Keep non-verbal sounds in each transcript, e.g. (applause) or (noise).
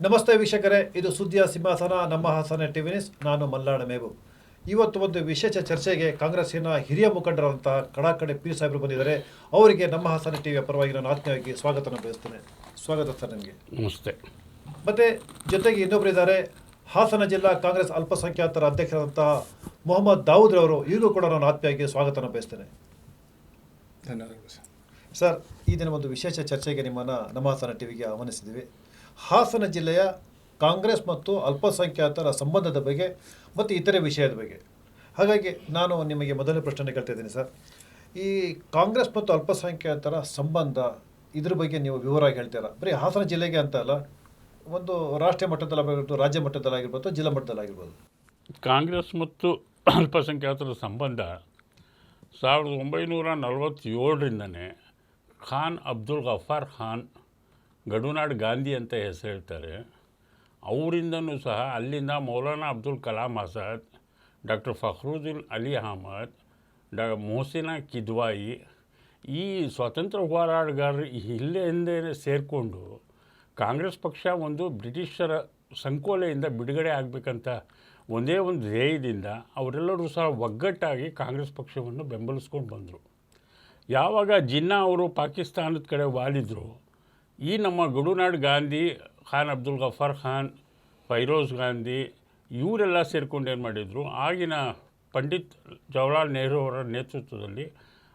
ನಮಸ್ತೆ ವೀಕ್ಷಕರೇ ಇದು ಸುದ್ದಿಯ ಸಿಂಹಾಸನ ನಮ್ಮ ಹಾಸನ ಟಿವಿ ನ್ಯೂಸ್ ನಾನು ಮಲ್ಲಾಡ ಮೇಬು ಇವತ್ತು ಒಂದು ವಿಶೇಷ ಚರ್ಚೆಗೆ ಕಾಂಗ್ರೆಸ್ಸಿನ ಹಿರಿಯ ಮುಖಂಡರಂತಹ ಕಡಾಕಡೆ ಪಿ ಸಾಹೇಬರು ಬಂದಿದ್ದಾರೆ. ಅವರಿಗೆ ನಮ್ಮ ಹಾಸನ ಟಿವಿಯ ಪರವಾಗಿ ನಾನು ಆತ್ಮೀಯವಾಗಿ ಸ್ವಾಗತನ ಬಯಸ್ತೇನೆ. ಸ್ವಾಗತ ಸರ್ ನಿಮಗೆ. ನಮಸ್ತೆ. ಮತ್ತು ಜೊತೆಗೆ ಇನ್ನೊಬ್ಬರು ಇದ್ದಾರೆ. ಹಾಸನ ಜಿಲ್ಲಾ ಕಾಂಗ್ರೆಸ್ ಅಲ್ಪಸಂಖ್ಯಾತರ ಅಧ್ಯಕ್ಷರಾದಂತಹ ಮೊಹಮ್ಮದ್ ದಾವೂದ್ ರವರು. ಈಗಲೂ ಕೂಡ ನಾನು ಆತ್ಮೀಯವಾಗಿ ಸ್ವಾಗತನ ಬಯಸ್ತೇನೆ. ಧನ್ಯವಾದಗಳು ಸರ್. ಸರ್ ಈ ದಿನ ಒಂದು ವಿಶೇಷ ಚರ್ಚೆಗೆ ನಿಮ್ಮನ್ನು ನಮ್ಮ ಹಾಸನ ಟಿವಿಗೆ ಆಹ್ವಾನಿಸಿದ್ದೀವಿ. ಹಾಸನ ಜಿಲ್ಲೆಯ ಕಾಂಗ್ರೆಸ್ ಮತ್ತು ಅಲ್ಪಸಂಖ್ಯಾತರ ಸಂಬಂಧದ ಬಗ್ಗೆ ಮತ್ತು ಇತರೆ ವಿಷಯದ ಬಗ್ಗೆ. ಹಾಗಾಗಿ ನಾನು ನಿಮಗೆ ಮೊದಲನೇ ಪ್ರಶ್ನೆ ಕೇಳ್ತಾ ಇದ್ದೀನಿ ಸರ್. ಈ ಕಾಂಗ್ರೆಸ್ ಮತ್ತು ಅಲ್ಪಸಂಖ್ಯಾತರ ಸಂಬಂಧ ಇದ್ರ ಬಗ್ಗೆ ನೀವು ವಿವರವಾಗಿ ಹೇಳ್ತೀರಾ? ಬರೀ ಹಾಸನ ಜಿಲ್ಲೆಗೆ ಅಂತ ಅಲ್ಲ, ಒಂದು ರಾಷ್ಟ್ರೀಯ ಮಟ್ಟದಲ್ಲಾಗಿರ್ಬೋದು ರಾಜ್ಯ ಮಟ್ಟದಲ್ಲಾಗಿರ್ಬೋದು ಜಿಲ್ಲಾ ಮಟ್ಟದಲ್ಲಾಗಿರ್ಬೋದು ಕಾಂಗ್ರೆಸ್ ಮತ್ತು ಅಲ್ಪಸಂಖ್ಯಾತರ ಸಂಬಂಧ ಸಾವಿರದ ಒಂಬೈನೂರ ನಲವತ್ತೇಳರಿಂದನೇ ಖಾನ್ ಅಬ್ದುಲ್ ಗಫಾರ್ ಖಾನ್ ಗಡುನಾಡ್ ಗಾಂಧಿ ಅಂತ ಹೆಸರು ಹೇಳ್ತಾರೆ ಅವರಿಂದನೂ ಸಹ ಅಲ್ಲಿಂದ ಮೌಲಾನಾ ಅಬ್ದುಲ್ ಕಲಾಂ ಆಜಾದ್, ಡಾಕ್ಟರ್ ಫಖ್ರುದ್ದೀನ್ ಅಲಿ ಅಹಮದ್, ಡಾ ಮೊಹಸಿನಾ ಕಿದ್ವಾಯಿ ಈ ಸ್ವಾತಂತ್ರ್ಯ ಹೋರಾಟಗಾರರು ಇಲ್ಲೇ ಹಿಂದೆ ಸೇರಿಕೊಂಡು ಕಾಂಗ್ರೆಸ್ ಪಕ್ಷ ಒಂದು ಬ್ರಿಟಿಷರ ಸಂಕೋಲೆಯಿಂದ ಬಿಡುಗಡೆ ಆಗಬೇಕಂತ ಒಂದೇ ಒಂದು ಧ್ಯೇಯದಿಂದ ಅವರೆಲ್ಲರೂ ಸಹ ಒಗ್ಗಟ್ಟಾಗಿ ಕಾಂಗ್ರೆಸ್ ಪಕ್ಷವನ್ನು ಬೆಂಬಲಿಸ್ಕೊಂಡು ಬಂದರು. ಯಾವಾಗ ಜಿನ್ನಾ ಅವರು ಪಾಕಿಸ್ತಾನದ ಕಡೆ ವಾಲಿದ್ರು ಈ ನಮ್ಮ ಗಡುನಾಡ್ ಗಾಂಧಿ, ಖಾನ್ ಅಬ್ದುಲ್ ಗಫರ್ ಖಾನ್, ಫೈರೋಜ್ ಗಾಂಧಿ ಇವರೆಲ್ಲ ಸೇರಿಕೊಂಡು ಏನು ಮಾಡಿದರು? ಆಗಿನ ಪಂಡಿತ್ ಜವಾಹರ್ಲಾಲ್ ನೆಹರು ಅವರ ನೇತೃತ್ವದಲ್ಲಿ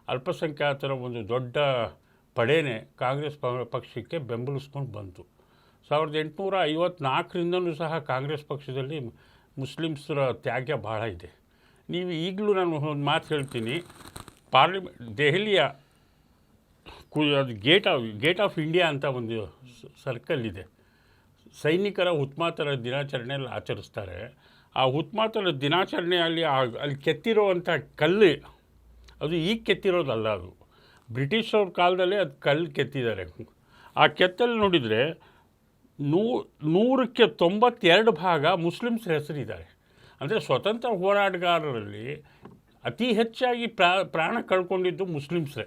ಅಲ್ಪಸಂಖ್ಯಾತರ ಒಂದು ದೊಡ್ಡ ಪಡೆನೇ ಕಾಂಗ್ರೆಸ್ ಪಕ್ಷಕ್ಕೆ ಬೆಂಬಲಿಸ್ಕೊಂಡು ಬಂತು. ಸಾವಿರದ ಎಂಟುನೂರ ಐವತ್ನಾಲ್ಕರಿಂದನೂ ಸಹ ಕಾಂಗ್ರೆಸ್ ಪಕ್ಷದಲ್ಲಿ ಮುಸ್ಲಿಮ್ಸರ ತ್ಯಾಗ ಭಾಳ ಇದೆ. ನೀವು ಈಗಲೂ ನಾನು ಒಂದು ಮಾತು ಹೇಳ್ತೀನಿ. ಪಾರ್ಲಿಮೆ ದೆಹಲಿಯ ಅದು gate of gate of India ಅಂತ ಒಂದು ಸರ್ಕಲ್ ಇದೆ. ಸೈನಿಕರ ಹುತ್ಮಾತರ ದಿನಾಚರಣೆಯಲ್ಲಿ ಆಚರಿಸ್ತಾರೆ. ಆ ಹುತ್ಮಾತರ ದಿನಾಚರಣೆಯಲ್ಲಿ ಅಲ್ಲಿ ಕೆತ್ತಿರೋವಂಥ ಕಲ್ಲು, ಅದು ಈಗ ಕೆತ್ತಿರೋದಲ್ಲ ಅದು. ಬ್ರಿಟಿಷರ ಕಾಲದಲ್ಲೇ ಅದು ಕಲ್ಲು ಕೆತ್ತಿದ್ದಾರೆ. ಆ ಕೆತ್ತಲ್ಲಿ ನೋಡಿದರೆ ನೂ, ನೂರಕ್ಕೆ ತೊಂಬತ್ತೆರಡು ಭಾಗ ಮುಸ್ಲಿಮ್ಸ್ ಹೆಸರಿದ್ದಾರೆ. ಅಂದರೆ ಸ್ವತಂತ್ರ ಹೋರಾಟಗಾರರಲ್ಲಿ ಅತಿ ಹೆಚ್ಚಾಗಿ ಪ್ರಾ, ಪ್ರಾಣ ಕಳ್ಕೊಂಡಿದ್ದು ಮುಸ್ಲಿಮ್ಸೇ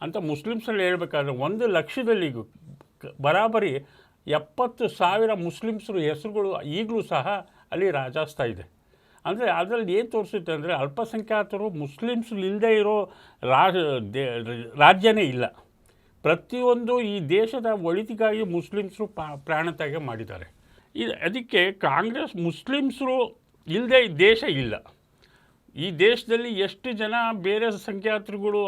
ಅಂತ ಮುಸ್ಲಿಮ್ಸಲ್ಲಿ ಹೇಳಬೇಕಾದ್ರೆ ಒಂದು ಲಕ್ಷದಲ್ಲಿ ಬರಾಬರಿ ಎಪ್ಪತ್ತು ಸಾವಿರ ಮುಸ್ಲಿಮ್ಸ್ರ ಹೆಸರುಗಳು ಈಗಲೂ ಸಹ ಅಲ್ಲಿ ರಾಜಾಸ್ತಾ ಇದೆ. ಅಂದರೆ ಅದರಲ್ಲಿ ಏನು ತೋರಿಸುತ್ತೆ ಅಂದರೆ ಅಲ್ಪಸಂಖ್ಯಾತರು ಮುಸ್ಲಿಮ್ಸ್ ಇಲ್ಲದೆ ಇರೋ ರಾಜ ರಾಜ್ಯನೇ ಇಲ್ಲ. ಪ್ರತಿಯೊಂದು ಈ ದೇಶದ ಒಳಿತಿಗಾಗಿ ಮುಸ್ಲಿಮ್ಸರು ಪ್ರಾಣ ತ್ಯಾಗ ಮಾಡಿದ್ದಾರೆ. ಇದು, ಅದಕ್ಕೆ ಕಾಂಗ್ರೆಸ್ ಮುಸ್ಲಿಮ್ಸರು ಇಲ್ಲದೆ ದೇಶ ಇಲ್ಲ. ಈ ದೇಶದಲ್ಲಿ ಎಷ್ಟು ಜನ ಬೇರೆ ಸಂಖ್ಯಾತರುಗಳು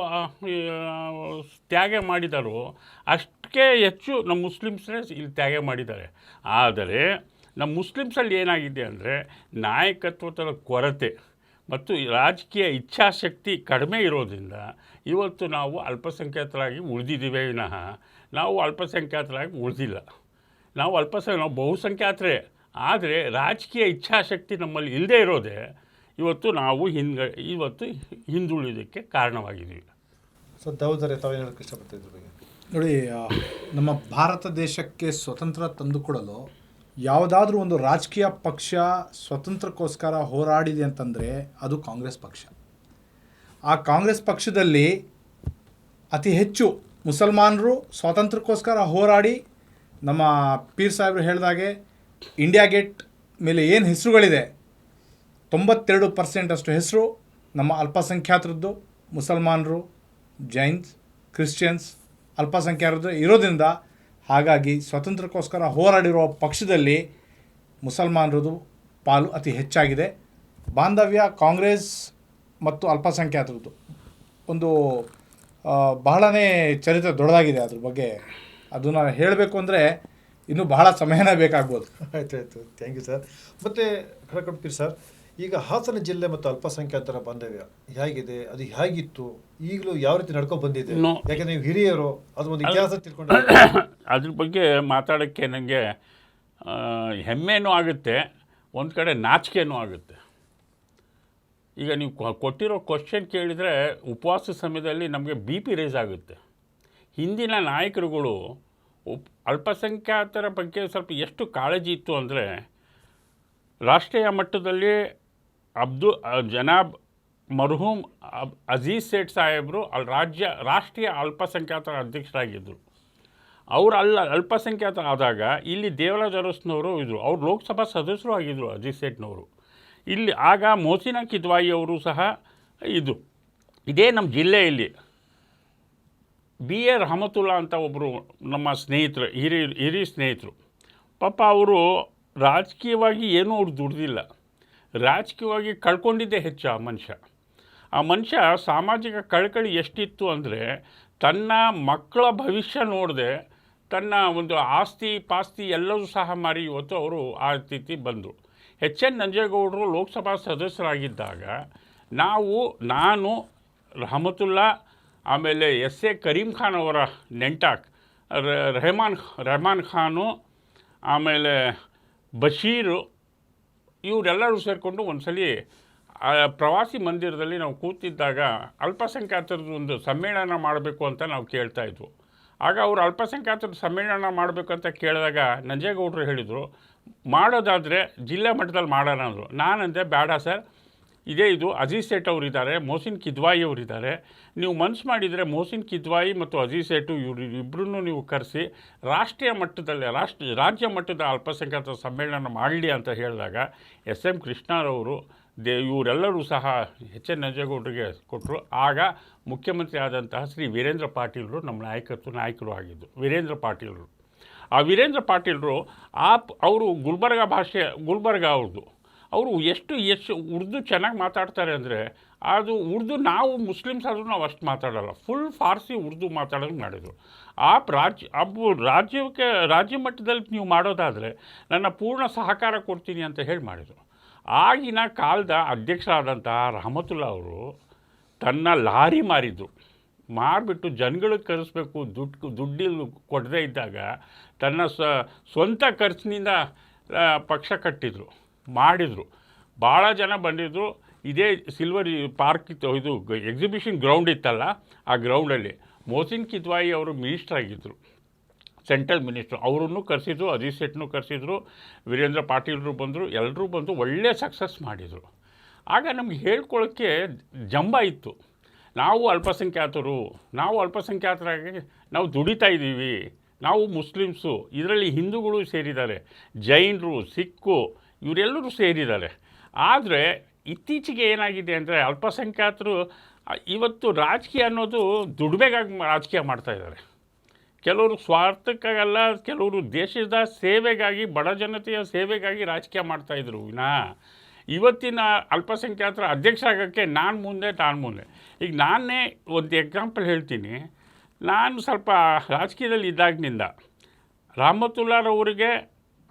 ತ್ಯಾಗ ಮಾಡಿದಾರೋ ಅಷ್ಟಕ್ಕೆ ಹೆಚ್ಚು ನಮ್ಮ ಮುಸ್ಲಿಮ್ಸ್ನೇ ಇಲ್ಲಿ ತ್ಯಾಗ ಮಾಡಿದ್ದಾರೆ. ಆದರೆ ನಮ್ಮ ಮುಸ್ಲಿಮ್ಸಲ್ಲಿ ಏನಾಗಿದೆ ಅಂದರೆ ನಾಯಕತ್ವದ ಕೊರತೆ ಮತ್ತು ರಾಜಕೀಯ ಇಚ್ಛಾಶಕ್ತಿ ಕಡಿಮೆ ಇರೋದ್ರಿಂದ ಇವತ್ತು ನಾವು ಅಲ್ಪಸಂಖ್ಯಾತರಾಗಿ ಉಳಿದಿದ್ದೀವಿ ವಿನಃ ನಾವು ಅಲ್ಪಸಂಖ್ಯಾತರಾಗಿ ಉಳಿದಿಲ್ಲ. ನಾವು ಅಲ್ಪಸಂಖ್ಯ ನಾವು ಬಹುಸಂಖ್ಯಾತರೇ, ಆದರೆ ರಾಜಕೀಯ ಇಚ್ಛಾಶಕ್ತಿ ನಮ್ಮಲ್ಲಿ ಇಲ್ಲದೇ ಇರೋದೇ ಇವತ್ತು ನಾವು ಹಿಂದ್ಗ ಇವತ್ತು ಹಿಂದುಳಿದಕ್ಕೆ ಕಾರಣವಾಗಿದ್ದೀವಿ. ಸರ್ ದಾವೂದರೆ ತಾವೇನು ಹೇಳಕ್ಕೆ ಇಷ್ಟಪಡ್ತಾ ಇದ್ರ ನೋಡಿ ನಮ್ಮ ಭಾರತ ದೇಶಕ್ಕೆ ಸ್ವತಂತ್ರ ತಂದುಕೊಡಲು ಯಾವುದಾದ್ರೂ ಒಂದು ರಾಜಕೀಯ ಪಕ್ಷ ಸ್ವತಂತ್ರಕ್ಕೋಸ್ಕರ ಹೋರಾಡಿದೆ ಅಂತಂದರೆ ಅದು ಕಾಂಗ್ರೆಸ್ ಪಕ್ಷ. ಆ ಕಾಂಗ್ರೆಸ್ ಪಕ್ಷದಲ್ಲಿ ಅತಿ ಹೆಚ್ಚು ಮುಸಲ್ಮಾನರು ಸ್ವಾತಂತ್ರ್ಯಕ್ಕೋಸ್ಕರ ಹೋರಾಡಿ ನಮ್ಮ ಪೀರ್ ಸಾಹೇಬ್ರು ಹೇಳಿದಾಗೆ ಇಂಡಿಯಾ ಗೇಟ್ ಮೇಲೆ ಏನು ಹೆಸರುಗಳಿದೆ ತೊಂಬತ್ತೆರಡು ಪರ್ಸೆಂಟ್ ಅಷ್ಟು ಹೆಸರು ನಮ್ಮ ಅಲ್ಪಸಂಖ್ಯಾತರದ್ದು, ಮುಸಲ್ಮಾನರು, ಜೈನ್ಸ್, ಕ್ರಿಶ್ಚಿಯನ್ಸ್ ಅಲ್ಪಸಂಖ್ಯಾತರದ್ದು ಇರೋದ್ರಿಂದ ಹಾಗಾಗಿ ಸ್ವಾತಂತ್ರ್ಯಕ್ಕೋಸ್ಕರ ಹೋರಾಡಿರುವ ಪಕ್ಷದಲ್ಲಿ ಮುಸಲ್ಮಾನರದು ಪಾಲು ಅತಿ ಹೆಚ್ಚಾಗಿದೆ. ಬಾಂಧವ್ಯ, ಕಾಂಗ್ರೆಸ್ ಮತ್ತು ಅಲ್ಪಸಂಖ್ಯಾತರದ್ದು. ಒಂದು ಬಹಳನೇ ಚರಿತ್ರೆ ದೊಡ್ಡದಾಗಿದೆ ಅದ್ರ ಬಗ್ಗೆ. ಅದನ್ನು ಹೇಳಬೇಕು ಅಂದರೆ ಇನ್ನೂ ಬಹಳ ಸಮಯನೇ ಬೇಕಾಗ್ಬೋದು. ಆಯ್ತು ಆಯ್ತು ಥ್ಯಾಂಕ್ ಯು ಸರ್ ಮತ್ತೆ ಕಡಕಡ್ಪೀರ್ ಸರ್ ಈಗ ಹಾಸನ ಜಿಲ್ಲೆ ಮತ್ತು ಅಲ್ಪಸಂಖ್ಯಾತರ ಬಾಂಧವ್ಯ ಹೇಗಿದೆ? ಅದು ಹೇಗಿತ್ತು? ಈಗಲೂ ಯಾವ ರೀತಿ ನಡ್ಕೊಂಡು ಬಂದಿದೆ? ಯಾಕಂದರೆ ನೀವು ಹಿರಿಯರು? ಅದು ಒಂದು ಇತಿಹಾಸ ತಿಳ್ಕೊಂಡು (coughs) ಅದ್ರ ಬಗ್ಗೆ ಮಾತಾಡೋಕ್ಕೆ ನನಗೆ ಹೆಮ್ಮೆನೂ ಆಗುತ್ತೆ ಒಂದು ಕಡೆ ನಾಚಿಕೆನೂ ಆಗುತ್ತೆ. ಈಗ ನೀವು ಕೊಟ್ಟಿರೋ ಕ್ವಶನ್ ಕೇಳಿದರೆ ಉಪವಾಸ ಸಮಯದಲ್ಲಿ ನಮಗೆ ಬಿ ಪಿ ರೇಸ್ ಆಗುತ್ತೆ. ಹಿಂದಿನ ನಾಯಕರುಗಳು ಉಪ್ ಅಲ್ಪಸಂಖ್ಯಾತರ ಬಗ್ಗೆ ಸ್ವಲ್ಪ ಎಷ್ಟು ಕಾಳಜಿ ಇತ್ತು ಅಂದರೆ ರಾಷ್ಟ್ರೀಯ ಮಟ್ಟದಲ್ಲಿ ಅಬ್ದು ಜನಾಬ್ ಮರ್ಹೂಮ್, ಅಬ್, ಅಜೀಜ್ ಸೇಠ್ ಸಾಹೇಬರು ಅಲ್ಲಿ ರಾಜ್ಯ, ರಾಷ್ಟ್ರೀಯ ಅಲ್ಪಸಂಖ್ಯಾತರ ಅಧ್ಯಕ್ಷರಾಗಿದ್ದರು ಅವರು ಅಲ್ಲ, ಅಲ್ಪಸಂಖ್ಯಾತ ಆದಾಗ ಇಲ್ಲಿ ದೇವರಾಜ್ ಅರಸ್ನವರು ಇದ್ದರು ಅವರು ಲೋಕಸಭಾ ಸದಸ್ಯರು ಆಗಿದ್ದರು ಅಜೀಜ್ ಸೇಠ್ನವರು. ಇಲ್ಲಿ ಆಗ ಮೋಸಿನ ಕಿದ್ವಾಯಿ ಅವರು ಸಹ ಇದು ಇದೇ ನಮ್ಮ ಜಿಲ್ಲೆಯಲ್ಲಿ. ಬಿ ಎ ರಹಮತುಲ್ಲಾ ಅಂತ ಒಬ್ಬರು ನಮ್ಮ ಸ್ನೇಹಿತರು, ಹಿರಿಯ ಹಿರಿಯ ಸ್ನೇಹಿತರು. ಪಾಪ ಅವರು ರಾಜಕೀಯವಾಗಿ ಏನೂ ಅವ್ರು ದುಡ್ದಿಲ್ಲ. ರಾಜಕೀಯವಾಗಿ ಕಳ್ಕೊಂಡಿದ್ದೇ ಹೆಚ್ಚು ಆ ಮನುಷ್ಯ. ಆ ಮನುಷ್ಯ ಸಾಮಾಜಿಕ ಕಳಕಳಿ ಎಷ್ಟಿತ್ತು ಅಂದರೆ ತನ್ನ ಮಕ್ಕಳ ಭವಿಷ್ಯ ನೋಡದೆ ತನ್ನ ಒಂದು ಆಸ್ತಿ ಪಾಸ್ತಿ ಎಲ್ಲವೂ ಸಹ ಮಾರಿ ಇವತ್ತು ಅವರು ಆ ಸ್ಥಿತಿ ಬಂದರು. ಎಚ್ ಎನ್ ನಂಜೇಗೌಡರು ಲೋಕಸಭಾ ಸದಸ್ಯರಾಗಿದ್ದಾಗ ನಾವು, ನಾನು, ರಹಮತುಲ್ಲಾ, ಆಮೇಲೆ ಎಸ್ ಎ ಕರೀಂ ಖಾನ್ ಅವರ ನೆಂಟಾಕ್ ರೆಹಮಾನ್ ರೆಹಮಾನ್ ಖಾನು, ಆಮೇಲೆ ಬಶೀರು ಇವರೆಲ್ಲರೂ ಸೇರಿಕೊಂಡು ಒಂದ್ಸಲಿ ಪ್ರವಾಸಿ ಮಂದಿರದಲ್ಲಿ ನಾವು ಕೂತಿದ್ದಾಗ ಅಲ್ಪಸಂಖ್ಯಾತರದ್ದು ಒಂದು ಸಮ್ಮೇಳನ ಮಾಡಬೇಕು ಅಂತ ನಾವು ಕೇಳ್ತಾ ಇದ್ವು. ಆಗ ಅವರು ಅಲ್ಪಸಂಖ್ಯಾತರ ಸಮ್ಮೇಳನ ಮಾಡಬೇಕು ಅಂತ ಕೇಳಿದಾಗ ನಂಜೇಗೌಡರು ಹೇಳಿದರು, ಮಾಡೋದಾದರೆ ಜಿಲ್ಲಾ ಮಟ್ಟದಲ್ಲಿ ಮಾಡೋಣ ಅಂದರು. ನಾನಂದೆ ಬೇಡ ಸರ್. ಇದೇ ಇದು, ಅಜೀಜ್ ಸೇಠ್ ಅವರಿದ್ದಾರೆ ಮೋಸಿನ್ ಕಿದ್ವಾಯಿ ಅವರಿದ್ದಾರೆ. ನೀವು ಮನಸ್ಸು ಮಾಡಿದರೆ ಮೋಸಿನ್ ಕಿದ್ವಾಯಿ ಮತ್ತು ಅಜೀಜ್ ಸೇಠು ಇವರು ಇಬ್ಬರೂ ನೀವು ಕರೆಸಿ ರಾಷ್ಟ್ರೀಯ ಮಟ್ಟದಲ್ಲಿ ರಾಷ್ಟ್ರ ರಾಜ್ಯ ಮಟ್ಟದ ಅಲ್ಪಸಂಖ್ಯಾತ ಸಮ್ಮೇಳನ ಮಾಡಲಿ ಅಂತ ಹೇಳಿದಾಗ ಎಸ್ ಎಂ ಕೃಷ್ಣರವರು ದೇ ಇವರೆಲ್ಲರೂ ಸಹ ಎಚ್ ಎನ್ ನಂಜೇಗೌಡರಿಗೆ ಕೊಟ್ಟರು. ಆಗ ಮುಖ್ಯಮಂತ್ರಿ ಆದಂತಹ ಶ್ರೀ ವೀರೇಂದ್ರ ಪಾಟೀಲರು ನಮ್ಮ ನಾಯಕತ್ವ ನಾಯಕರು ಆಗಿದ್ದು, ವೀರೇಂದ್ರ ಪಾಟೀಲರು. ಆ ವೀರೇಂದ್ರ ಪಾಟೀಲರು ಆ ಅವರು ಗುಲ್ಬರ್ಗ ಭಾಷೆ, ಗುಲ್ಬರ್ಗ ಅವ್ರದ್ದು. ಅವರು ಎಷ್ಟು ಎಷ್ಟು ಉರ್ದು ಚೆನ್ನಾಗಿ ಮಾತಾಡ್ತಾರೆ ಅಂದರೆ ಅದು ಉರ್ದು ನಾವು ಮುಸ್ಲಿಮ್ಸ್ ಆದರೂ ನಾವು ಅಷ್ಟು ಮಾತಾಡಲ್ಲ. ಫುಲ್ ಫಾರ್ಸಿ ಉರ್ದು ಮಾತಾಡೋದು ಮಾಡಿದರು. ಆ ರಾಜ್ಯ ಅಬ್ಬು ರಾಜ್ಯಕ್ಕೆ, ರಾಜ್ಯ ಮಟ್ಟದಲ್ಲಿ ನೀವು ಮಾಡೋದಾದರೆ ನನ್ನ ಪೂರ್ಣ ಸಹಕಾರ ಕೊಡ್ತೀನಿ ಅಂತ ಹೇಳಿ ಮಾಡಿದರು. ಆಗಿನ ಕಾಲದ ಅಧ್ಯಕ್ಷರಾದಂಥ ರಹಮತುಲ್ಲಾ ಅವರು ತನ್ನ ಲಾರಿ ಮಾರಿದ್ದು. ಮಾರಿಬಿಟ್ಟು ಜನಗಳಿಗೆ ಕರೆಸ್ಬೇಕು ದುಡ್ಡು ದುಡ್ಡಿಲ್ಲ ಕೊಡದೇ ಇದ್ದಾಗ ತನ್ನ ಸ್ವಂತ ಖರ್ಚಿನಿಂದ ಪಕ್ಷ ಕಟ್ಟಿದರು. ಮಾಡಿದರು. ಭಾಳ ಜನ ಬಂದಿದ್ದರು ಇದೇ ಸಿಲ್ವರ್ ಪಾರ್ಕ್ ಇತ್ತು, ಇದು ಎಕ್ಸಿಬಿಷನ್ ಗ್ರೌಂಡ್ ಇತ್ತಲ್ಲ, ಆ ಗ್ರೌಂಡಲ್ಲಿ ಮೋಸಿನ್ ಕಿದ್ವಾಯಿ ಅವರು ಮಿನಿಸ್ಟರ್ ಆಗಿದ್ದರು ಸೆಂಟ್ರಲ್ ಮಿನಿಸ್ಟ್ರು ಅವರನ್ನು ಕರೆಸಿದ್ರು ಅಜಿತ್ ಶೆಟ್ನು ಕರೆಸಿದ್ರು ವೀರೇಂದ್ರ ಪಾಟೀಲರು ಬಂದರು ಎಲ್ಲರೂ ಬಂದು ಒಳ್ಳೆ ಸಕ್ಸಸ್ ಮಾಡಿದರು. ಆಗ ನಮ್ಗೆ ಹೇಳ್ಕೊಳ್ಳೋಕ್ಕೆ ಜಂಬ ಇತ್ತು. ನಾವು ಅಲ್ಪಸಂಖ್ಯಾತರು, ನಾವು ಅಲ್ಪಸಂಖ್ಯಾತರಾಗಿ ನಾವು ದುಡಿತಾ ಇದ್ದೀವಿ. ನಾವು ಮುಸ್ಲಿಮ್ಸು, ಇದರಲ್ಲಿ ಹಿಂದೂಗಳು ಸೇರಿದ್ದಾರೆ. ಜೈನರು, ಸಿಕ್ಕು ಇವರೆಲ್ಲರೂ ಸೇರಿದ್ದಾರೆ. ಆದರೆ ಇತ್ತೀಚೆಗೆ ಏನಾಗಿದೆ ಅಂದರೆ ಅಲ್ಪಸಂಖ್ಯಾತರು ಇವತ್ತು ರಾಜಕೀಯ ಅನ್ನೋದು ದುಡ್ಬೇಕಾಗಿ ರಾಜಕೀಯ ಮಾಡ್ತಾಯಿದ್ದಾರೆ ಕೆಲವರು ಸ್ವಾರ್ಥಕ್ಕಾಗಲ್ಲ, ಕೆಲವರು ದೇಶದ ಸೇವೆಗಾಗಿ, ಬಡ ಜನತೆಯ ಸೇವೆಗಾಗಿ ರಾಜಕೀಯ ಮಾಡ್ತಾಯಿದ್ರು ವಿನಾ. ಇವತ್ತಿನ ಅಲ್ಪಸಂಖ್ಯಾತರ ಅಧ್ಯಕ್ಷ ಆಗೋಕ್ಕೆ ನಾನು ಮುಂದೆ ನಾನು ಮುಂದೆ. ಈಗ ನಾನೇ ಒಂದು ಎಕ್ಸಾಂಪಲ್ ಹೇಳ್ತೀನಿ. ನಾನು ಸ್ವಲ್ಪ ರಾಜಕೀಯದಲ್ಲಿ ಇದ್ದಾಗಿನಿಂದ ರಾಮತುಲ್ಲಾರವರಿಗೆ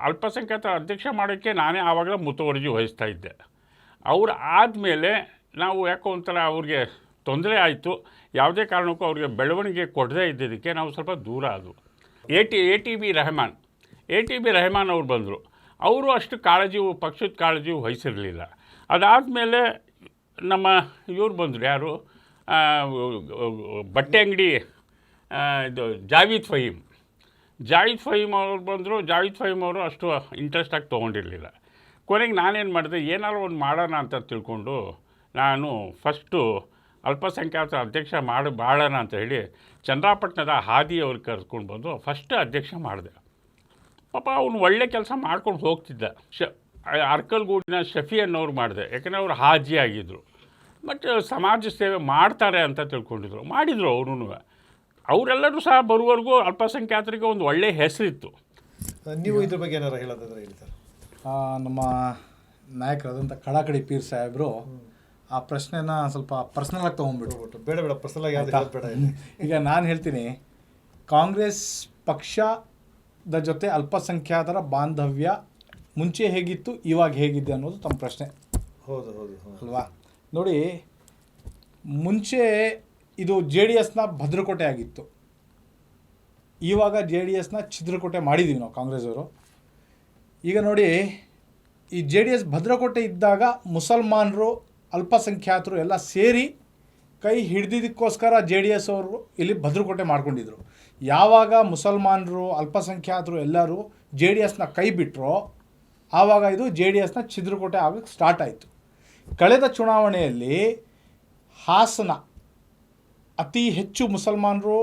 ಅಲ್ಪಸಂಖ್ಯಾತರ ಅಧ್ಯಕ್ಷ ಮಾಡೋಕ್ಕೆ ನಾನೇ ಆವಾಗಲೇ ಮುತುವರ್ಜಿ ವಹಿಸ್ತಾ ಇದ್ದೆ. ಅವ್ರು ಆದಮೇಲೆ ನಾವು ಯಾಕೋ ಒಂಥರ ಅವ್ರಿಗೆ ತೊಂದರೆ ಆಯಿತು. ಯಾವುದೇ ಕಾರಣಕ್ಕೂ ಅವ್ರಿಗೆ ಬೆಳವಣಿಗೆ ಕೊಡದೇ ಇದ್ದಿದ್ದಕ್ಕೆ ನಾವು ಸ್ವಲ್ಪ ದೂರ ಆದವು. A T A T B Rahman A T B Rahman ಅವ್ರು ಬಂದರು. ಅವರು ಅಷ್ಟು ಕಾಳಜಿ ಪಕ್ಷದ ಕಾಳಜಿ ವಹಿಸಿರಲಿಲ್ಲ. ಅದಾದಮೇಲೆ ನಮ್ಮ ಇವ್ರು ಬಂದರು ಯಾರು? ಬಟ್ಟೆ ಅಂಗಡಿ ಇದು ಜಾವೀದ್ ಫಹೀಮ್. ಜಾಹಿದ್ ಫಹೀಮ್ ಅವ್ರು ಬಂದರು, ಜಾಯಿದ್ ಫಹೀಮ್ ಅವರು ಅಷ್ಟು ಇಂಟ್ರೆಸ್ಟಾಗಿ ತೊಗೊಂಡಿರಲಿಲ್ಲ. ಕೊನೆಗೆ ನಾನೇನು ಮಾಡಿದೆ, ಏನಾದ್ರು ಒಂದು ಮಾಡೋಣ ಅಂತ ತಿಳ್ಕೊಂಡು ನಾನು ಫಸ್ಟು ಅಲ್ಪಸಂಖ್ಯಾತ ಅಧ್ಯಕ್ಷ ಮಾಡಿ ಮಾಡೋಣ ಅಂತ ಹೇಳಿ ಚಂದ್ರಾಪಟ್ಟಣದ ಹಾದಿ ಅವ್ರು ಕರ್ಕೊಂಡು ಬಂದು ಫಸ್ಟ್ ಅಧ್ಯಕ್ಷ ಮಾಡಿದೆ. ಪಾಪ ಅವನು ಒಳ್ಳೆ ಕೆಲಸ ಮಾಡ್ಕೊಂಡು ಹೋಗ್ತಿದ್ದ. ಶ, ಅರ್ಕಲ್ಗೂಡಿನ ಶಫಿ ಅನ್ನೋರು ಮಾಡಿದೆ. ಯಾಕಂದರೆ ಅವರು ಹಾಜಿಯಾಗಿದ್ದರು ಬಟ್ ಸಮಾಜ ಸೇವೆ ಮಾಡ್ತಾರೆ ಅಂತ ತಿಳ್ಕೊಂಡಿದ್ರು. ಮಾಡಿದರು ಅವರೂ ಅವರೆಲ್ಲರೂ ಸಹ ಬರುವವರೆಗೂ ಅಲ್ಪಸಂಖ್ಯಾತರಿಗೆ ಒಂದು ಒಳ್ಳೆಯ ಹೆಸರಿತ್ತು. ನೀವು ಇದ್ರ ಬಗ್ಗೆ ಏನಾರು ಹೇಳೋದಾದ್ರೆ ಹೇಳ್ತಾರೆ? ಆ, ನಮ್ಮ ನಾಯಕರಾದಂಥ ಕಡಾಕಡಿ ಪೀರ್ ಸಾಹೇಬರು ಆ ಪ್ರಶ್ನೆನ ಸ್ವಲ್ಪ ಪರ್ಸ್ನಲ್ ಆಗಿ ತೊಗೊಂಡ್ಬಿಟ್ಟು ಬೇಡ ಬೇಡ ಪರ್ಸನಲ್ ಆಗಿ ಬೇಡ (laughs) ಈಗ ನಾನು ಹೇಳ್ತೀನಿ ಕಾಂಗ್ರೆಸ್ ಪಕ್ಷದ ಜೊತೆ ಅಲ್ಪಸಂಖ್ಯಾತರ ಬಾಂಧವ್ಯ ಮುಂಚೆ ಹೇಗಿತ್ತು ಇವಾಗ ಹೇಗಿದೆ ಅನ್ನೋದು ತಮ್ಮ ಪ್ರಶ್ನೆ. ಹೌದು ಹೌದು ಹೌದು. ಅಲ್ವಾ? ನೋಡಿ ಮುಂಚೆ ಇದು ಜೆ ಡಿ ಎಸ್ನ ಭದ್ರಕೋಟೆ ಆಗಿತ್ತು. ಇವಾಗ ಜೆ ಡಿ ಎಸ್ನ ಛಿದ್ರಕೋಟೆ ಮಾಡಿದ್ದೀವಿ ನಾವು ಕಾಂಗ್ರೆಸ್ಸವರು. ಈಗ ನೋಡಿ, ಈ ಜೆ ಡಿ ಎಸ್ ಭದ್ರಕೋಟೆ ಇದ್ದಾಗ ಮುಸಲ್ಮಾನರು, ಅಲ್ಪಸಂಖ್ಯಾತರು ಎಲ್ಲ ಸೇರಿ ಕೈ ಹಿಡಿದಿದ್ದಕ್ಕೋಸ್ಕರ ಜೆ ಡಿ ಎಸ್ ಅವರು ಇಲ್ಲಿ ಭದ್ರಕೋಟೆ ಮಾಡ್ಕೊಂಡಿದ್ರು. ಯಾವಾಗ ಮುಸಲ್ಮಾನರು, ಅಲ್ಪಸಂಖ್ಯಾತರು ಎಲ್ಲರೂ ಜೆ ಡಿ ಎಸ್ನ ಕೈ ಬಿಟ್ಟರೋ ಆವಾಗ ಇದು ಜೆ ಡಿ ಎಸ್ನ ಛಿದ್ರಕೋಟೆ ಆಗಕ್ಕೆ ಸ್ಟಾರ್ಟ್ ಆಯಿತು. ಕಳೆದ ಚುನಾವಣೆಯಲ್ಲಿ ಹಾಸನ ಅತಿ ಹೆಚ್ಚು ಮುಸಲ್ಮಾನರು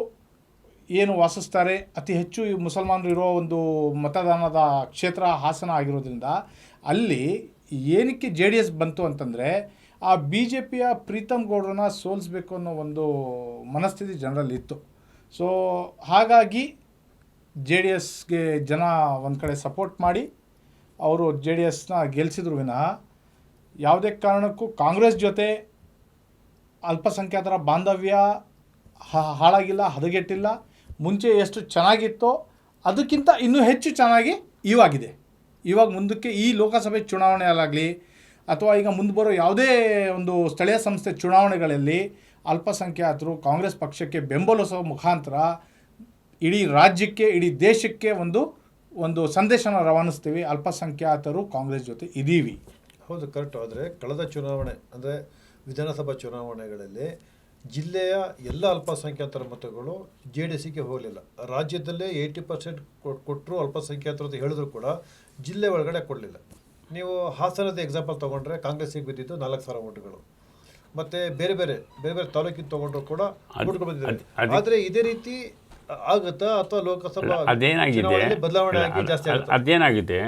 ಏನು ವಾಸಿಸ್ತಾರೆ, ಅತಿ ಹೆಚ್ಚು ಮುಸಲ್ಮಾನರು ಇರೋ ಒಂದು ಮತದಾನದ ಕ್ಷೇತ್ರ ಹಾಸನ ಆಗಿರೋದ್ರಿಂದ ಅಲ್ಲಿ ಏನಕ್ಕೆ ಜೆ ಡಿ ಎಸ್ ಬಂತು ಅಂತಂದರೆ ಆ ಬಿ ಜೆ ಪಿಯ ಪ್ರೀತಮ್ ಗೌಡ್ರನ್ನ ಸೋಲಿಸ್ಬೇಕು ಅನ್ನೋ ಒಂದು ಮನಸ್ಥಿತಿ ಜನರಲ್ಲಿ ಇತ್ತು ಸೊ ಹಾಗಾಗಿ ಜೆ ಡಿ ಎಸ್ಗೆ ಜನ ಒಂದು ಕಡೆ ಸಪೋರ್ಟ್ ಮಾಡಿ ಅವರು ಜೆ ಡಿ ಎಸ್ನ ಗೆಲ್ಲಿಸಿದ್ರು ವಿನಃ ಯಾವುದೇ ಕಾರಣಕ್ಕೂ ಕಾಂಗ್ರೆಸ್ ಜೊತೆ ಅಲ್ಪಸಂಖ್ಯಾತರ ಬಾಂಧವ್ಯ ಹಾಳಾಗಿಲ್ಲ, ಹದಗೆಟ್ಟಿಲ್ಲ, ಮುಂಚೆ ಎಷ್ಟು ಚೆನ್ನಾಗಿತ್ತೋ ಅದಕ್ಕಿಂತ ಇನ್ನೂ ಹೆಚ್ಚು ಚೆನ್ನಾಗಿ ಇವಾಗಿದೆ. ಇವಾಗ ಮುಂದಕ್ಕೆ ಈ ಲೋಕಸಭೆ ಚುನಾವಣೆಯಲ್ಲಾಗಲಿ ಅಥವಾ ಈಗ ಮುಂದೆ ಬರೋ ಯಾವುದೇ ಒಂದು ಸ್ಥಳೀಯ ಸಂಸ್ಥೆ ಚುನಾವಣೆಗಳಲ್ಲಿ ಅಲ್ಪಸಂಖ್ಯಾತರು, ಕಾಂಗ್ರೆಸ್ ಪಕ್ಷಕ್ಕೆ ಬೆಂಬಲಿಸೋ ಮುಖಾಂತರ ಇಡೀ ರಾಜ್ಯಕ್ಕೆ, ಇಡೀ ದೇಶಕ್ಕೆ ಒಂದು ಒಂದು ಸಂದೇಶನ ರವಾನಿಸ್ತೀವಿ. ಅಲ್ಪಸಂಖ್ಯಾತರು, ಕಾಂಗ್ರೆಸ್ ಜೊತೆ ಇದ್ದೀವಿ ಹೌದು, ಕರೆಕ್ಟ್. ಆದರೆ ಕಳೆದ ಚುನಾವಣೆ, ಅಂದರೆ ವಿಧಾನಸಭಾ ಚುನಾವಣೆಗಳಲ್ಲಿ ಜಿಲ್ಲೆಯ ಎಲ್ಲ ಅಲ್ಪಸಂಖ್ಯಾತರ ಮತಗಳು ಜೆ ಡಿ ಸಿಗೆ ಹೋಗಲಿಲ್ಲ. ರಾಜ್ಯದಲ್ಲೇ ಏಯ್ಟಿ ಪರ್ಸೆಂಟ್ ಕೊಟ್ಟರು ಅಲ್ಪಸಂಖ್ಯಾತರು ಅಂತ ಹೇಳಿದ್ರು ಕೂಡ ಜಿಲ್ಲೆ ಒಳಗಡೆ ಕೊಡಲಿಲ್ಲ. ನೀವು ಹಾಸನದ ಎಕ್ಸಾಂಪಲ್ ತೊಗೊಂಡ್ರೆ ಕಾಂಗ್ರೆಸ್ಸಿಗೆ ಬಿದ್ದಿದ್ದು ನಾಲ್ಕು ಸಾವಿರ ಓಟುಗಳು. ಮತ್ತು ಬೇರೆ ಬೇರೆ ಬೇರೆ ಬೇರೆ ತಾಲೂಕಿನ ತೊಗೊಂಡ್ರು ಕೂಡ ಓಟ್ಗಳು ಬಂದಿದ್ದಾರೆ ಆದರೆ ಇದೇ ರೀತಿ ಆಗುತ್ತಾ ಅಥವಾ ಲೋಕಸಭಾ ಅದೇನಾಗಿದೆ? ಬದಲಾವಣೆ ಜಾಸ್ತಿ ಅದೇನಾಗಿದೆ?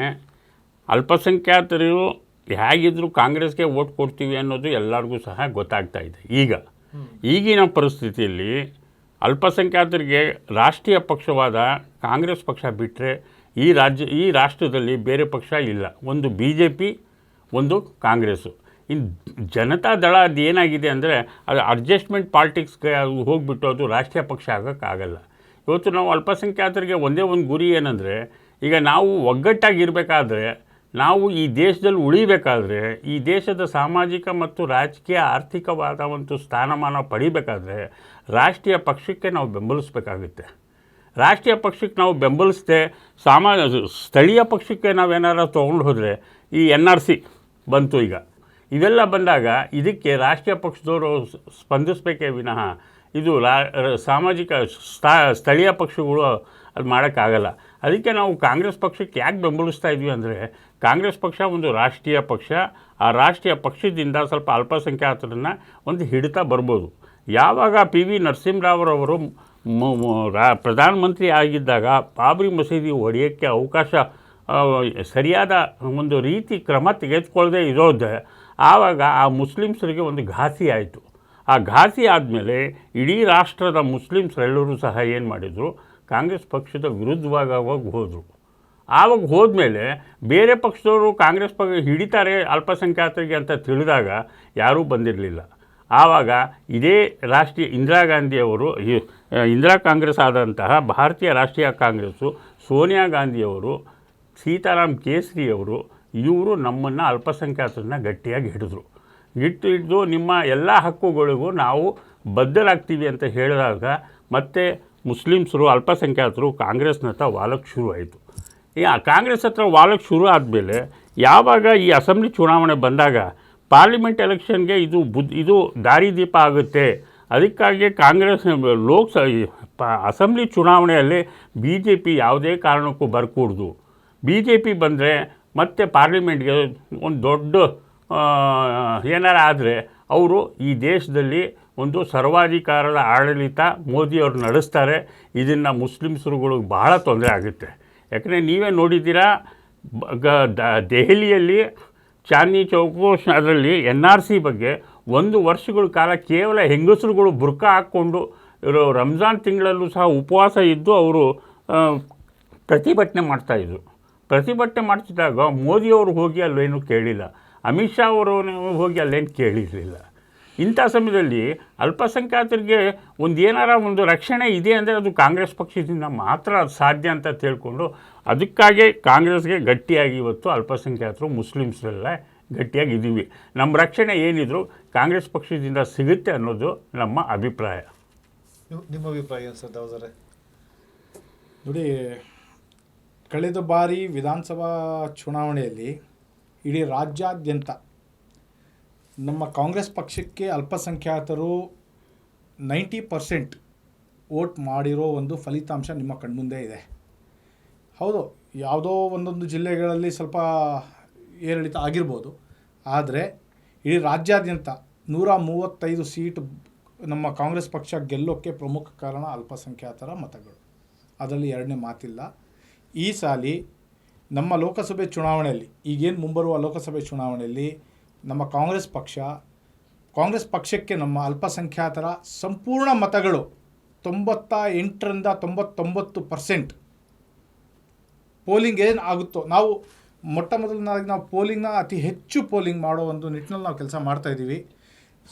ಅಲ್ಪಸಂಖ್ಯಾತರು ಹೇಗಿದ್ರು ಕಾಂಗ್ರೆಸ್ಗೆ ವೋಟ್ ಕೊಡ್ತೀವಿ ಅನ್ನೋದು ಎಲ್ಲರಿಗೂ ಸಹ ಗೊತ್ತಾಗ್ತಾ ಇದೆ. ಈಗ ಈಗಿನ ಪರಿಸ್ಥಿತಿಯಲ್ಲಿ ಅಲ್ಪಸಂಖ್ಯಾತರಿಗೆ ರಾಷ್ಟ್ರೀಯ ಪಕ್ಷವಾದ ಕಾಂಗ್ರೆಸ್ ಪಕ್ಷ ಬಿಟ್ಟರೆ ಈ ರಾಜ್ಯ, ಈ ರಾಷ್ಟ್ರದಲ್ಲಿ ಬೇರೆ ಪಕ್ಷ ಇಲ್ಲ. ಒಂದು ಬಿ ಜೆ ಪಿ ಒಂದು ಕಾಂಗ್ರೆಸ್ಸು. ಇನ್ನು ಜನತಾ ದಳ ಅದು ಏನಾಗಿದೆ ಅಂದರೆ ಅದು ಅಡ್ಜಸ್ಟ್ಮೆಂಟ್ ಪಾಲಿಟಿಕ್ಸ್ಗೆ ಅದು ಹೋಗಿಬಿಟ್ಟು ಅದು ರಾಷ್ಟ್ರೀಯ ಪಕ್ಷ ಆಗೋಕ್ಕಾಗಲ್ಲ. ಇವತ್ತು ನಾವು ಅಲ್ಪಸಂಖ್ಯಾತರಿಗೆ ಒಂದೇ ಒಂದು ಗುರಿ ಏನಂದರೆ ಈಗ ನಾವು ಒಗ್ಗಟ್ಟಾಗಿರಬೇಕಾದ್ರೆ ನಾವು ಈ ದೇಶದಲ್ಲಿ ಉಳಿಬೇಕಾದ್ರೆ, ಈ ದೇಶದ ಸಾಮಾಜಿಕ ಮತ್ತು ರಾಜಕೀಯ ಆರ್ಥಿಕವಾದ ಒಂದು ಸ್ಥಾನಮಾನ ಪಡಿಬೇಕಾದ್ರೆ ರಾಷ್ಟ್ರೀಯ ಪಕ್ಷಕ್ಕೆ ನಾವು ಬೆಂಬಲಿಸಬೇಕಾಗುತ್ತೆ. ರಾಷ್ಟ್ರೀಯ ಪಕ್ಷಕ್ಕೆ ನಾವು ಬೆಂಬಲಿಸದೆ ಸಾಮಾ, ಸ್ಥಳೀಯ ಪಕ್ಷಕ್ಕೆ ನಾವೇನಾರು ತೊಗೊಂಡು ಹೋದರೆ ಈ ಎನ್ ಆರ್ ಸಿ ಬಂತು ಈಗ. ಇದೆಲ್ಲ ಬಂದಾಗ ಇದಕ್ಕೆ ರಾಷ್ಟ್ರೀಯ ಪಕ್ಷದವರು ಸ್ಪಂದಿಸಬೇಕೇ ವಿನಃ ಇದು ರಾ, ಸಾಮಾಜಿಕ ಸ್ಥಾ, ಸ್ಥಳೀಯ ಪಕ್ಷಗಳು ಅದು ಮಾಡೋಕ್ಕಾಗಲ್ಲ. ಅದಕ್ಕೆ ನಾವು ಕಾಂಗ್ರೆಸ್ ಪಕ್ಷಕ್ಕೆ ಯಾಕೆ ಬೆಂಬಲಿಸ್ತಾ ಇದ್ವಿ ಅಂದರೆ ಕಾಂಗ್ರೆಸ್ ಪಕ್ಷ ಒಂದು ರಾಷ್ಟ್ರೀಯ ಪಕ್ಷ, ಆ ರಾಷ್ಟ್ರೀಯ ಪಕ್ಷದಿಂದ ಸ್ವಲ್ಪ ಅಲ್ಪಸಂಖ್ಯಾತರನ್ನು ಒಂದು ಹಿಡಿತ ಬರ್ಬೋದು. ಯಾವಾಗ ಪಿ ವಿ ನರಸಿಂಹರಾವ್ರವರು ಪ್ರಧಾನಮಂತ್ರಿ ಆಗಿದ್ದಾಗ ಬಾಬ್ರಿ ಮಸೀದಿ ಹೊಡೆಯೋಕ್ಕೆ ಅವಕಾಶ ಸರಿಯಾದ ಒಂದು ರೀತಿ ಕ್ರಮ ತೆಗೆದುಕೊಳ್ಳದೆ ಇರೋದೆ, ಆವಾಗ ಆ ಮುಸ್ಲಿಮ್ಸರಿಗೆ ಒಂದು ಘಾಸಿ ಆಯಿತು. ಆ ಘಾಸಿ ಆದಮೇಲೆ ಇಡೀ ರಾಷ್ಟ್ರದ ಮುಸ್ಲಿಮ್ಸರೆಲ್ಲರೂ ಸಹ ಏನು ಮಾಡಿದರು, ಕಾಂಗ್ರೆಸ್ ಪಕ್ಷದ ವಿರುದ್ಧವಾಗಿ ಹೋದರು. ಆವಾಗ ಹೋದ್ಮೇಲೆ ಬೇರೆ ಪಕ್ಷದವರು ಕಾಂಗ್ರೆಸ್ ಪಕ್ಷ ಹಿಡಿತಾರೆ ಅಲ್ಪಸಂಖ್ಯಾತರಿಗೆ ಅಂತ ತಿಳಿದಾಗ ಯಾರೂ ಬಂದಿರಲಿಲ್ಲ. ಆವಾಗ ಇದೇ ರಾಷ್ಟ್ರೀಯ ಇಂದಿರಾ ಗಾಂಧಿಯವರು ಇಂದಿರಾ ಕಾಂಗ್ರೆಸ್ ಆದಂತಹ ಭಾರತೀಯ ರಾಷ್ಟ್ರೀಯ ಕಾಂಗ್ರೆಸ್ಸು ಸೋನಿಯಾ ಗಾಂಧಿಯವರು, ಸೀತಾರಾಮ್ ಕೇಸರಿಯವರು, ಇವರು ನಮ್ಮನ್ನು ಅಲ್ಪಸಂಖ್ಯಾತರನ್ನ ಗಟ್ಟಿಯಾಗಿ ಹಿಡಿದ್ರು. ಇಟ್ಟು ಹಿಡಿದು ನಿಮ್ಮ ಎಲ್ಲ ಹಕ್ಕುಗಳಿಗೂ ನಾವು ಬದ್ಧರಾಗ್ತೀವಿ ಅಂತ ಹೇಳಿದಾಗ ಮತ್ತೆ ಮುಸ್ಲಿಮ್ಸರು, ಅಲ್ಪಸಂಖ್ಯಾತರು ಕಾಂಗ್ರೆಸ್ನತ್ತ ವಾಲಕ್ಕೆ ಶುರು ಆಯಿತು ಈ ಕಾಂಗ್ರೆಸ್ ಹತ್ರ ವಾಲಕ್ಕೆ ಶುರು ಆದಮೇಲೆ ಯಾವಾಗ ಈ ಅಸೆಂಬ್ಲಿ ಚುನಾವಣೆ ಬಂದಾಗ ಪಾರ್ಲಿಮೆಂಟ್ ಎಲೆಕ್ಷನ್ಗೆ ಇದು ಬುದ್, ಇದು ದಾರಿದೀಪ ಆಗುತ್ತೆ. ಅದಕ್ಕಾಗಿ ಕಾಂಗ್ರೆಸ್ ಲೋಕಸ ಅಸೆಂಬ್ಲಿ ಚುನಾವಣೆಯಲ್ಲಿ ಬಿ ಜೆ ಪಿ ಯಾವುದೇ ಕಾರಣಕ್ಕೂ ಬರ್ಕೂಡ್ದು. ಬಿ ಜೆ ಪಿ ಬಂದರೆ ಮತ್ತೆ ಪಾರ್ಲಿಮೆಂಟ್ಗೆ ಒಂದು ದೊಡ್ಡ ಏನಾರು ಆದರೆ ಅವರು ಈ ದೇಶದಲ್ಲಿ ಒಂದು ಸರ್ವಾಧಿಕಾರದ ಆಡಳಿತ ಮೋದಿಯವರು ನಡೆಸ್ತಾರೆ. ಇದನ್ನು ಮುಸ್ಲಿಮ್ಸ್ರುಗಳಿಗೆ ಬಹಳ ತೊಂದರೆ ಆಗುತ್ತೆ. ಯಾಕಂದರೆ ನೀವೇ ನೋಡಿದ್ದೀರಾ ಗ- ದೆಹಲಿಯಲ್ಲಿ ಚಾಂದಿನಿ ಚೌಕು ಅದರಲ್ಲಿ ಎನ್ ಆರ್ ಸಿ ಬಗ್ಗೆ ಒಂದು ವರ್ಷಗಳ ಕಾಲ ಕೇವಲ ಹೆಂಗಸರುಗಳು ಬುರ್ಕ ಹಾಕ್ಕೊಂಡು ಇರೋ ರಂಜಾನ್ ತಿಂಗಳಲ್ಲೂ ಸಹ ಉಪವಾಸ ಇದ್ದು ಅವರು ಪ್ರತಿಭಟನೆ ಮಾಡ್ತಾಯಿದ್ರು ಪ್ರತಿಭಟನೆ ಮಾಡ್ತಿದ್ದಾಗ ಮೋದಿಯವರು ಹೋಗಿ ಅಲ್ಲೇನು ಕೇಳಿಲ್ಲ. ಅಮಿತ್ ಶಾ ಅವರು ಹೋಗಿ ಅಲ್ಲೇನು ಕೇಳಿರಲಿಲ್ಲ. ಇಂಥ ಸಮಯದಲ್ಲಿ ಅಲ್ಪಸಂಖ್ಯಾತರಿಗೆ ಒಂದು ಏನಾರ ಒಂದು ರಕ್ಷಣೆ ಇದೆ ಅಂದರೆ ಅದು ಕಾಂಗ್ರೆಸ್ ಪಕ್ಷದಿಂದ ಮಾತ್ರ ಅದು ಸಾಧ್ಯ ಅಂತ ತಿಳ್ಕೊಂಡು ಅದಕ್ಕಾಗಿ ಕಾಂಗ್ರೆಸ್ಗೆ ಗಟ್ಟಿಯಾಗಿ ಇವತ್ತು ಅಲ್ಪಸಂಖ್ಯಾತರು ಮುಸ್ಲಿಮ್ಸ್ರೆಲ್ಲ ಗಟ್ಟಿಯಾಗಿ ಇದ್ದೀವಿ. ನಮ್ಮ ರಕ್ಷಣೆ ಏನಿದ್ರು ಕಾಂಗ್ರೆಸ್ ಪಕ್ಷದಿಂದ ಸಿಗುತ್ತೆ ಅನ್ನೋದು ನಮ್ಮ ಅಭಿಪ್ರಾಯ. ನಿಮ್ಮ ಅಭಿಪ್ರಾಯ ಏನು ಸರ್ ನೋಡಿ ಕಳೆದ ಬಾರಿ ವಿಧಾನಸಭಾ ಚುನಾವಣೆಯಲ್ಲಿ ಇಡೀ ರಾಜ್ಯಾದ್ಯಂತ ನಮ್ಮ ಕಾಂಗ್ರೆಸ್ ಪಕ್ಷಕ್ಕೆ ಅಲ್ಪಸಂಖ್ಯಾತರು ನೈಂಟಿ ಪರ್ಸೆಂಟ್ ವೋಟ್ ಮಾಡಿರೋ ಒಂದು ಫಲಿತಾಂಶ ನಿಮ್ಮ ಕಣ್ಮುಂದೆ ಇದೆ. ಹೌದು, ಯಾವುದೋ ಒಂದೊಂದು ಜಿಲ್ಲೆಗಳಲ್ಲಿ ಸ್ವಲ್ಪ ಏರಿಳಿತ ಆಗಿರ್ಬೋದು. ಆದರೆ ಇಡೀ ರಾಜ್ಯಾದ್ಯಂತ ನೂರ ಮೂವತ್ತೈದು ಸೀಟ್ ನಮ್ಮ ಕಾಂಗ್ರೆಸ್ ಪಕ್ಷ ಗೆಲ್ಲೋಕ್ಕೆ ಪ್ರಮುಖ ಕಾರಣ ಅಲ್ಪಸಂಖ್ಯಾತರ ಮತಗಳು. ಅದರಲ್ಲಿ ಎರಡನೇ ಮಾತಿಲ್ಲ. ಈ ಸಾಲಿ ನಮ್ಮ ಲೋಕಸಭೆ ಚುನಾವಣೆಯಲ್ಲಿ, ಈಗೇನು ಮುಂಬರುವ ಲೋಕಸಭೆ ಚುನಾವಣೆಯಲ್ಲಿ ನಮ್ಮ ಕಾಂಗ್ರೆಸ್ ಪಕ್ಷ, ಕಾಂಗ್ರೆಸ್ ಪಕ್ಷಕ್ಕೆ ನಮ್ಮ ಅಲ್ಪಸಂಖ್ಯಾತರ ಸಂಪೂರ್ಣ ಮತಗಳು ತೊಂಬತ್ತ ಎಂಟರಿಂದ ತೊಂಬತ್ತೊಂಬತ್ತು ಪರ್ಸೆಂಟ್ ಪೋಲಿಂಗ್ ಏನು ಆಗುತ್ತೋ, ನಾವು ಮೊಟ್ಟ ಮೊದಲನಾಗಿ ನಾವು ಪೋಲಿಂಗ್ನ ಅತಿ ಹೆಚ್ಚು ಪೋಲಿಂಗ್ ಮಾಡೋ ಒಂದು ನಿಟ್ಟಿನಲ್ಲಿ ನಾವು ಕೆಲಸ ಮಾಡ್ತಾ ಇದ್ದೀವಿ.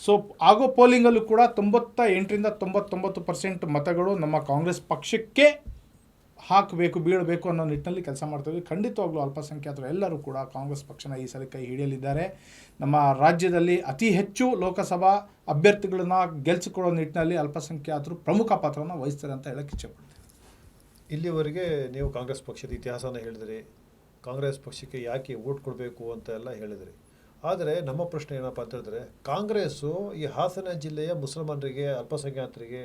ಸೊ ಆಗೋ ಪೋಲಿಂಗಲ್ಲೂ ಕೂಡ ತೊಂಬತ್ತ ಎಂಟರಿಂದ ತೊಂಬತ್ತೊಂಬತ್ತು ಪರ್ಸೆಂಟ್ ಮತಗಳು ನಮ್ಮ ಕಾಂಗ್ರೆಸ್ ಪಕ್ಷಕ್ಕೆ ಹಾಕಬೇಕು, ಬೀಳಬೇಕು ಅನ್ನೋ ನಿಟ್ಟಿನಲ್ಲಿ ಕೆಲಸ ಮಾಡ್ತೀವಿ ಖಂಡಿತವಾಗ್ಲೂ ಅಲ್ಪಸಂಖ್ಯಾತರು ಎಲ್ಲರೂ ಕೂಡ ಕಾಂಗ್ರೆಸ್ ಪಕ್ಷನ ಈ ಸಲ ಕೈ ಹಿಡಿಯಲಿದ್ದಾರೆ. ನಮ್ಮ ರಾಜ್ಯದಲ್ಲಿ ಅತಿ ಹೆಚ್ಚು ಲೋಕಸಭಾ ಅಭ್ಯರ್ಥಿಗಳನ್ನ ಗೆಲ್ಸಿಕೊಳ್ಳೋ ನಿಟ್ಟಿನಲ್ಲಿ ಅಲ್ಪಸಂಖ್ಯಾತರು ಪ್ರಮುಖ ಪಾತ್ರವನ್ನು ವಹಿಸ್ತಾರೆ ಅಂತ ಹೇಳಕ್ಕೆ ಇಚ್ಛೆಪಡ್ತೀನಿ ಇಲ್ಲಿವರೆಗೆ ನೀವು ಕಾಂಗ್ರೆಸ್ ಪಕ್ಷದ ಇತಿಹಾಸನ ಹೇಳಿದ್ರಿ. ಕಾಂಗ್ರೆಸ್ ಪಕ್ಷಕ್ಕೆ ಯಾಕೆ ಓಟ್ ಕೊಡಬೇಕು ಅಂತ ಎಲ್ಲ ಹೇಳಿದ್ರಿ. ಆದರೆ ನಮ್ಮ ಪ್ರಶ್ನೆ ಏನಪ್ಪ ಅಂತ ಹೇಳಿದ್ರೆ, ಕಾಂಗ್ರೆಸ್ಸು ಈ ಹಾಸನ ಜಿಲ್ಲೆಯ ಮುಸಲ್ಮಾನರಿಗೆ, ಅಲ್ಪಸಂಖ್ಯಾತರಿಗೆ